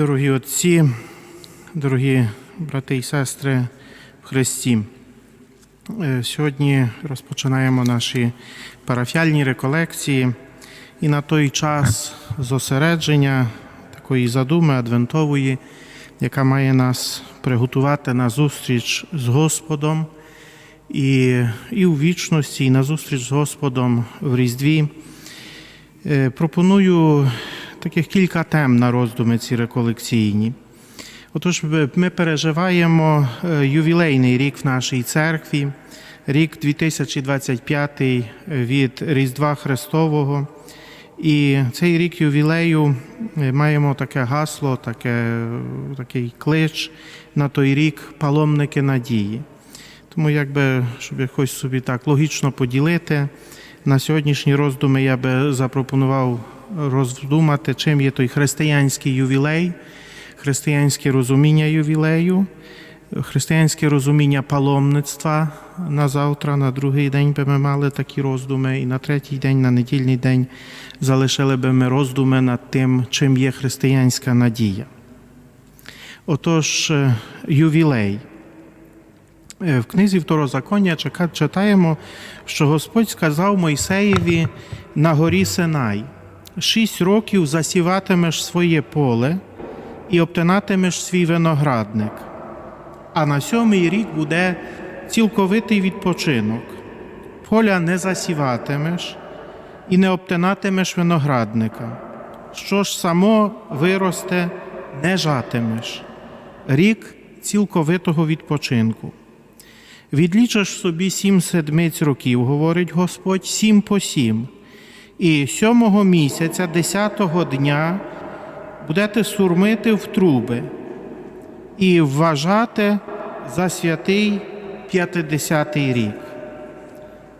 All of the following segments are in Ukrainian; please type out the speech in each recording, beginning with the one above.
Дорогі отці, дорогі брати і сестри в Христі, Е, сьогодні розпочинаємо наші парафіальні реколекції і на той час зосередження такої задуми адвентової, яка має нас приготувати на зустріч з Господом і, і у вічності, і на зустріч з Господом в Різдві. Е, Пропоную таких кілька тем на роздуми ці реколекційні. Отож, ми переживаємо е, ювілейний рік в нашій церкві, рік 2025 від Різдва Христового. І цей рік ювілею е, маємо таке гасло, таке, такий клич на той рік паломники надії. Тому, якби, щоб якось собі так логічно поділити, на сьогоднішні роздуми я би запропонував роздумати, чим є той християнський ювілей, християнське розуміння ювілею, християнське розуміння паломництва на завтра, на другий день би ми мали такі роздуми, і на третій день, на недільний день залишили би ми роздуми над тим, чим є християнська надія. Отож, е, ювілей. Е, В книзі Второзаконня читаємо, що Господь сказав Мойсеєві на горі Синай: шість років засіватимеш своє поле і обтинатимеш свій виноградник, а на сьомий рік буде цілковитий відпочинок. Поля не засіватимеш і не обтинатимеш виноградника. Що ж само виросте, не жатимеш. Рік цілковитого відпочинку. Відлічиш собі сім седмиць років, говорить Господь, сім по сім. І сьомого місяця, десятого дня, будете сурмити в труби і вважати за святий п'ятидесятий рік,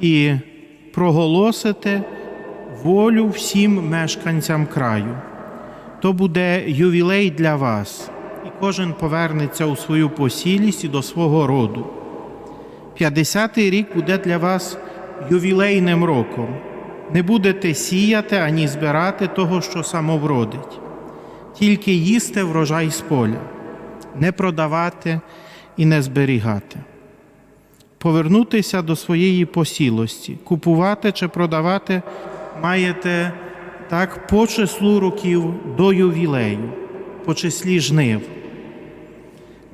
і проголосите волю всім мешканцям краю. То буде ювілей для вас, і кожен повернеться у свою посілість і до свого роду. П'ятдесятий рік буде для вас ювілейним роком. Не будете сіяти ані збирати того, що само вродить, тільки їсти врожай з поля, не продавати і не зберігати. Повернутися до своєї посілості, купувати чи продавати маєте так по числу років до ювілею, по числі жнив.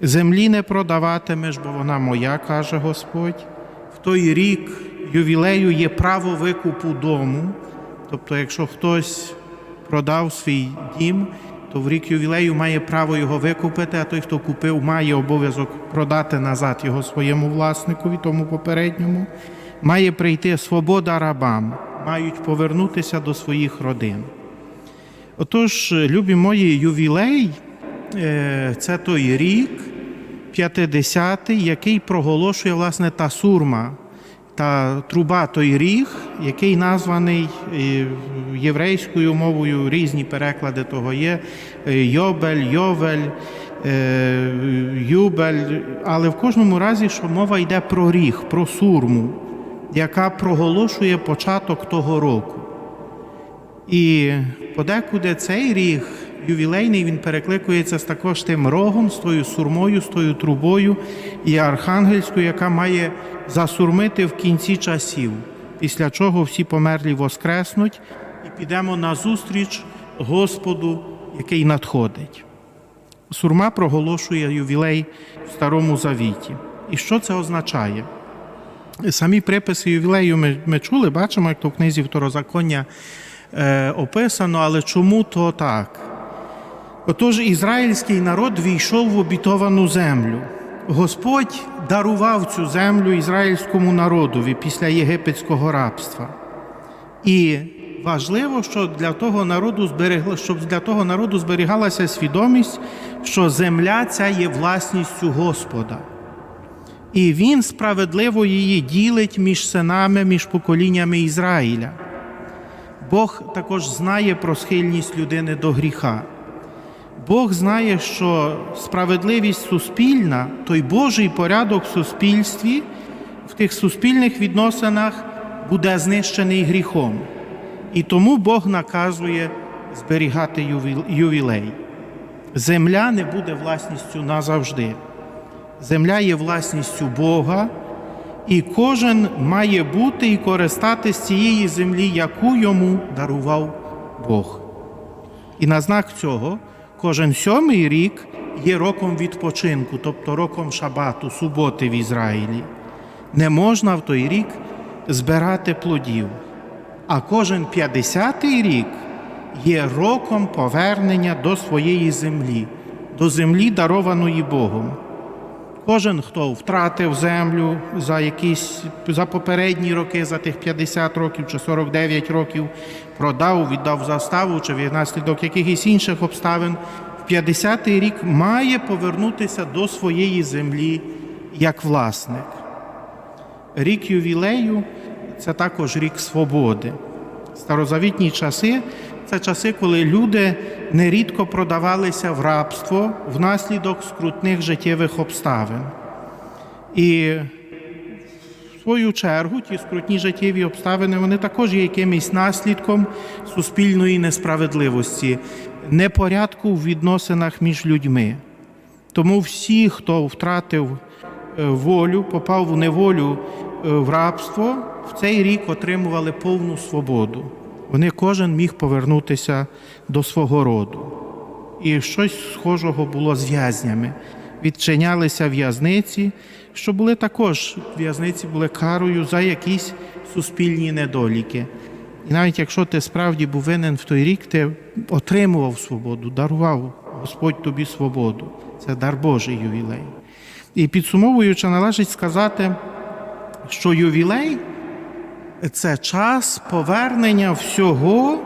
Землі не продаватимеш, бо вона моя, каже Господь. В той рік ювілею є право викупу дому. Тобто, якщо хтось продав свій дім, то в рік ювілею має право його викупити, а той, хто купив, має обов'язок продати назад його своєму власникові, тому попередньому. Має прийти свобода рабам, мають повернутися до своїх родин. Отож, любі мої, ювілей е, це той рік, 50-й, який проголошує власне та сурма, та труба той ріг, який названий е, єврейською мовою, різні переклади того є: е, Йобель, Йовель, е, Юбель. Але в кожному разі, що мова йде про ріг, про сурму, яка проголошує початок того року. І подекуди цей ріг ювілейний він перекликується з також тим рогом, з тою сурмою, з тою трубою і архангельською, яка має засурмити в кінці часів, після чого всі померлі воскреснуть і підемо на зустріч Господу, який надходить. Сурма проголошує ювілей в Старому Завіті. І що це означає? Самі приписи ювілею ми, ми чули, бачимо, як то в книзі Второзаконня е, описано, але чому то так? Отож, ізраїльський народ війшов в обітовану землю. Господь дарував цю землю ізраїльському народові після єгипетського рабства. І важливо, що для того народу зберегла, щоб для того народу зберігалася свідомість, що земля ця є власністю Господа. І він справедливо її ділить між синами, між поколіннями Ізраїля. Бог також знає про схильність людини до гріха. Бог знає, що справедливість суспільна, той Божий порядок в суспільстві, в тих суспільних відносинах буде знищений гріхом. І тому Бог наказує зберігати ювілей. Земля не буде власністю назавжди. Земля є власністю Бога, і кожен має бути і користатись цієї землі, яку йому дарував Бог. І на знак цього кожен сьомий рік є роком відпочинку, тобто роком шабату, суботи в Ізраїлі. Не можна в той рік збирати плодів. А кожен 50-й рік є роком повернення до своєї землі, до землі, дарованої Богом. Кожен, хто втратив землю за якісь за попередні роки, за тих 50 років чи 49 років, продав, віддав заставу чи внаслідок якихось інших обставин, в 50-й рік має повернутися до своєї землі як власник. Рік ювілею це також рік свободи. Старозавітні часи це часи, коли люди нерідко продавалися в рабство внаслідок скрутних життєвих обставин. І в свою чергу ті скрутні життєві обставини вони також є якимось наслідком суспільної несправедливості, непорядку в відносинах між людьми. Тому всі, хто втратив е, волю, попав в неволю е, в рабство, в цей рік отримували повну свободу. Вони кожен міг повернутися до свого роду. І щось схожого було з в'язнями. Відчинялися в'язниці, що були також в'язниці були карою за якісь суспільні недоліки. І навіть якщо ти справді був винен в той рік, ти отримував свободу, дарував Господь тобі свободу. Це дар Божий ювілей. І підсумовуючи, належить сказати, що ювілей це час повернення всього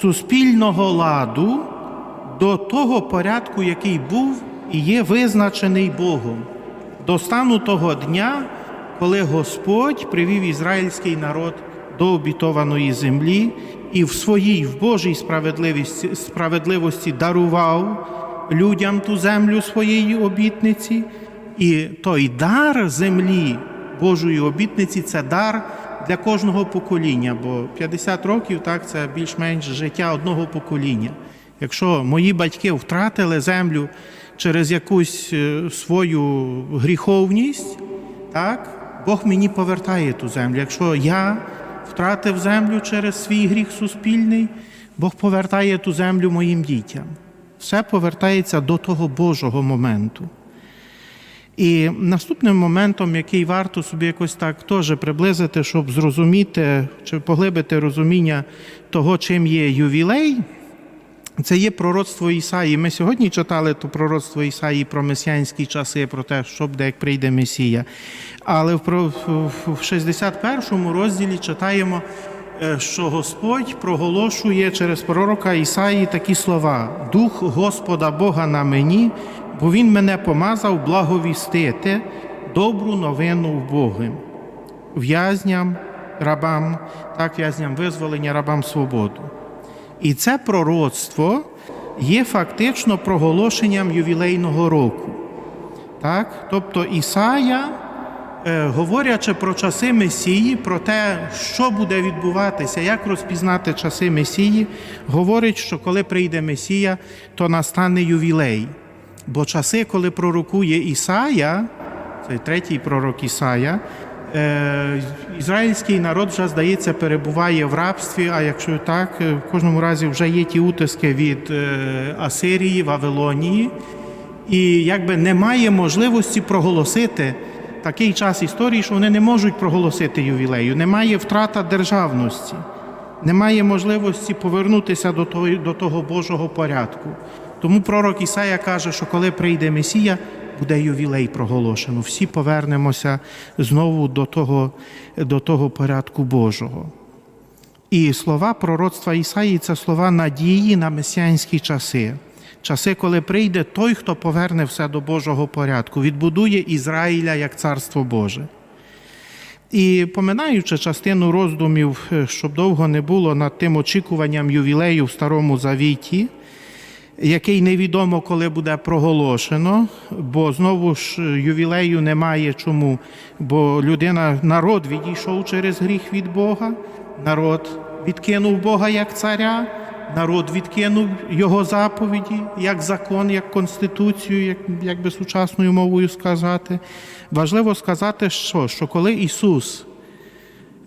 суспільного ладу до того порядку, який був і є визначений Богом, до стану того дня, коли Господь привів ізраїльський народ до обітованої землі і в своїй в Божій справедливості, справедливості дарував людям ту землю своєї обітниці, і той дар землі Божої обітниці це дар для кожного покоління, бо 50 років так це більш-менш життя одного покоління. Якщо мої батьки втратили землю через якусь е, свою гріховність, так, Бог мені повертає ту землю. Якщо я втратив землю через свій гріх суспільний, Бог повертає ту землю моїм дітям. Все повертається до того Божого моменту. І наступним моментом, який варто собі якось так теж приблизити, щоб зрозуміти чи поглибити розуміння того, чим є ювілей, це є пророцтво Ісаї. Ми сьогодні читали то пророцтво Ісаї про месіанські часи, про те, що буде, як прийде Месія. Але в 61 розділі читаємо, е, що Господь проголошує через пророка Ісаї такі слова: Дух Господа Бога на мені, бо Він мене помазав благовістити добру новину в Боги, в'язням, рабам, так, в'язням визволення, рабам свободу. І це пророцтво є фактично проголошенням ювілейного року. Так? Тобто Ісая, е, говорячи про часи Месії, про те, що буде відбуватися, як розпізнати часи Месії, говорить, що коли прийде Месія, то настане ювілей. Бо часи, коли пророкує Ісая, це третій пророк Ісая, е, ізраїльський народ вже, здається, перебуває в рабстві, а якщо так, е, в кожному разі вже є ті утиски від е, Асирії, Вавилонії, і якби немає можливості проголосити такий час історії, що вони не можуть проголосити ювілею, немає втрата державності, немає можливості повернутися до того, до того Божого порядку. Тому пророк Ісая каже, що коли прийде Месія, буде ювілей проголошено. Всі повернемося знову до того, до того порядку Божого. І слова пророцтва Ісаї це слова надії на месіанські часи. Часи, коли прийде той, хто поверне все до Божого порядку, відбудує Ізраїля як царство Боже. І поминаючи частину роздумів, е, щоб довго не було над тим очікуванням ювілею в Старому Завіті, який невідомо коли буде проголошено, бо знову ж ювілею немає чому, бо людина, народ відійшов через гріх від Бога, народ відкинув Бога як царя, народ відкинув його заповіді як закон, як конституцію, як, як би сучасною мовою сказати. Важливо сказати, що, що коли Ісус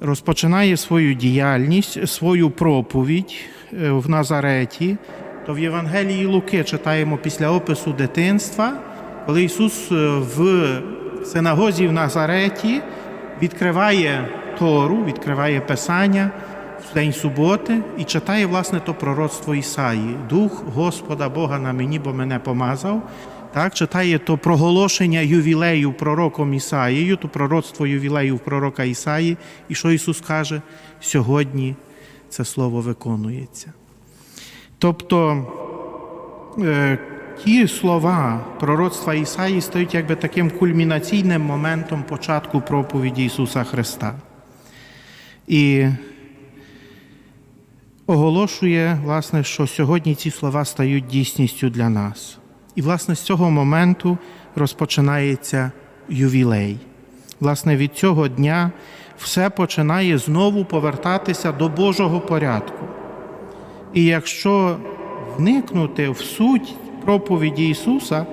розпочинає свою діяльність, свою проповідь е, в Назареті, то в Євангелії Луки читаємо після опису дитинства, коли Ісус е, в синагозі в Назареті відкриває Тору, відкриває Писання в день суботи і читає власне то пророцтво Ісаї. Дух Господа Бога на мені, бо мене помазав. Так, читає то проголошення ювілею пророком Ісаїю, то пророцтво ювілею пророка Ісаї, і що Ісус каже, сьогодні це слово виконується. Тобто е, ті слова пророцтва Ісаї стають якби таким кульмінаційним моментом початку проповіді Ісуса Христа. І оголошує, власне, що сьогодні ці слова стають дійсністю для нас. І, власне, з цього моменту розпочинається ювілей. Власне, від цього дня все починає знову повертатися до Божого порядку. І якщо вникнути в суть проповіді Ісуса,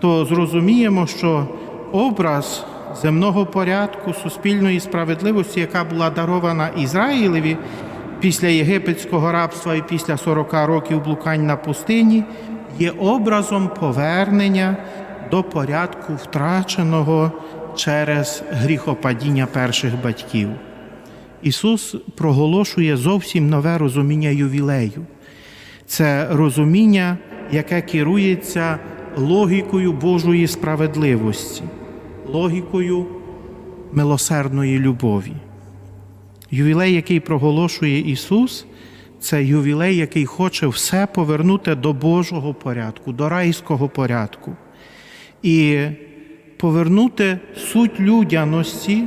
то зрозуміємо, що образ земного порядку, суспільної справедливості, яка була дарована Ізраїлеві після єгипетського рабства і після 40 років блукань на пустині, є образом повернення до порядку втраченого через гріхопадіння перших батьків. Ісус проголошує зовсім нове розуміння ювілею. Це розуміння, яке керується логікою Божої справедливості, логікою милосердної любові. Ювілей, який проголошує Ісус, це ювілей, який хоче все повернути до Божого порядку, до райського порядку. І повернути суть людяності,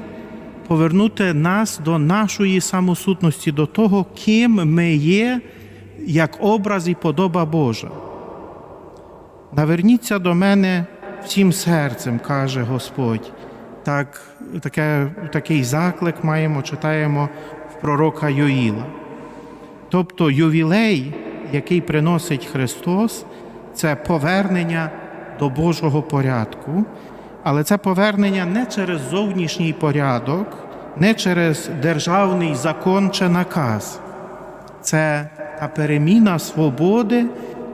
повернути нас до нашої самосутності, до того, ким ми є, як образ і подоба Божа. Наверніться до мене всім серцем, каже Господь. Так, таке, Такий заклик маємо, читаємо в пророка Йоїла. Тобто ювілей, який приносить Христос, це повернення до Божого порядку, але це повернення не через зовнішній порядок, не через державний закон чи наказ. Це та переміна свободи,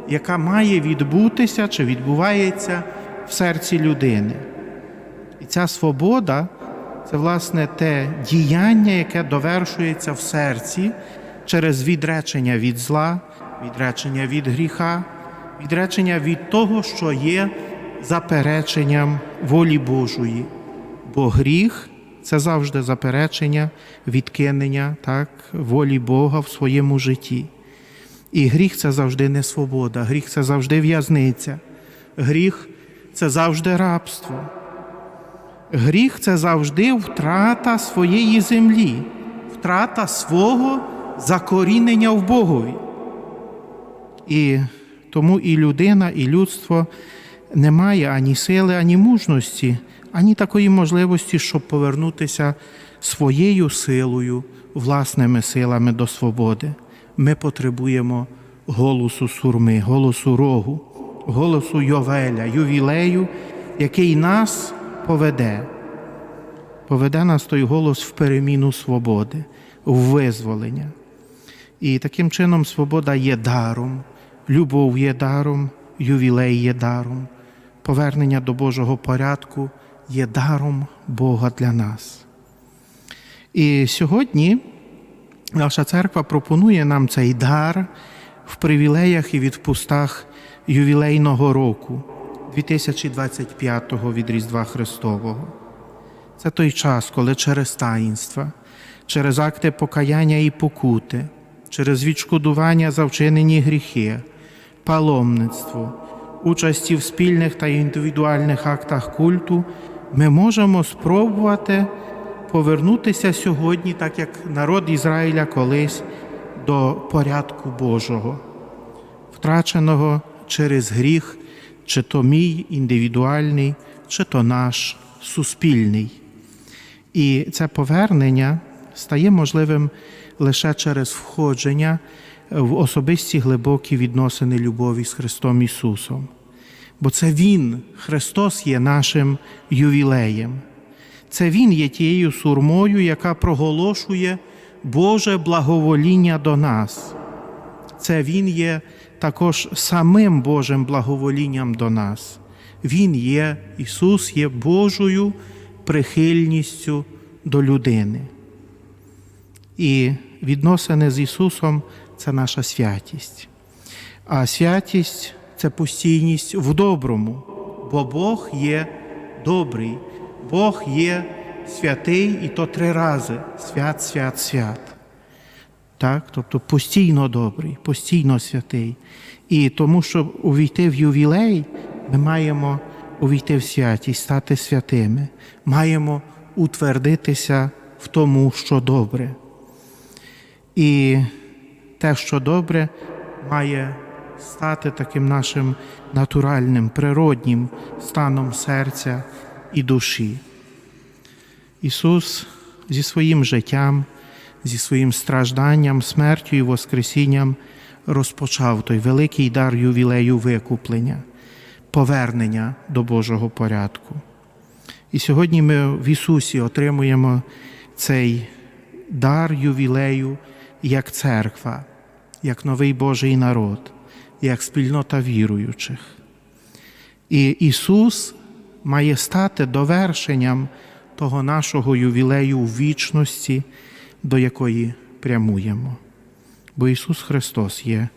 яка має відбутися чи відбувається в серці людини. І ця свобода це, власне, те діяння, яке довершується в серці через відречення від зла, відречення від гріха, відречення від того, що є запереченням волі Божої. Бо гріх це завжди заперечення, відкинення так, волі Бога в своєму житті. І гріх це завжди не свобода, гріх це завжди в'язниця, гріх це завжди рабство. Гріх це завжди втрата своєї землі, втрата свого закорінення в Богові. І тому і людина, і людство не має ані сили, ані мужності, ані такої можливості, щоб повернутися своєю силою, власними силами до свободи. Ми потребуємо голосу сурми, голосу рогу, голосу Йовеля, ювілею, який нас поведе. Поведе нас той голос в переміну свободи, в визволення. І таким чином свобода є даром, любов є даром, ювілей є даром, повернення до Божого порядку є даром Бога для нас. І сьогодні наша церква пропонує нам цей дар в привілеях і відпустах ювілейного року 2025-го від Різдва Христового. Це той час, коли через таїнства, через акти покаяння і покути, через відшкодування за вчинені гріхи, паломництво, участі в спільних та індивідуальних актах культу, ми можемо спробувати повернутися сьогодні, так як народ Ізраїля колись, до порядку Божого, втраченого через гріх, чи то мій індивідуальний, чи то наш суспільний. І це повернення стає можливим лише через входження в особисті глибокі відносини любові з Христом Ісусом. Бо це Він, Христос, є нашим ювілеєм. Це Він є тією сурмою, яка проголошує Боже благовоління до нас. Це Він є також самим Божим благоволінням до нас. Він є, Ісус є Божою прихильністю до людини. І відносини з Ісусом це наша святість. А святість це постійність в доброму, бо Бог є добрий, Бог є святий, і то три рази свят, свят, свят. Так? Тобто постійно добрий, постійно святий. І тому, щоб увійти в ювілей, ми маємо увійти в святість, стати святими, маємо утвердитися в тому, що добре. І те, що добре, має стати таким нашим натуральним, природнім станом серця і душі. Ісус зі своїм життям, зі своїм стражданням, смертю і Воскресінням розпочав той великий дар ювілею викуплення, повернення до Божого порядку. І сьогодні ми в Ісусі отримуємо цей дар ювілею як церква, як новий Божий народ, як спільнота віруючих. І Ісус має стати довершенням того нашого ювілею в вічності, до якої прямуємо. Бо Ісус Христос є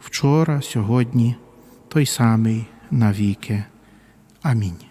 вчора, сьогодні, той самий навіки. Амінь.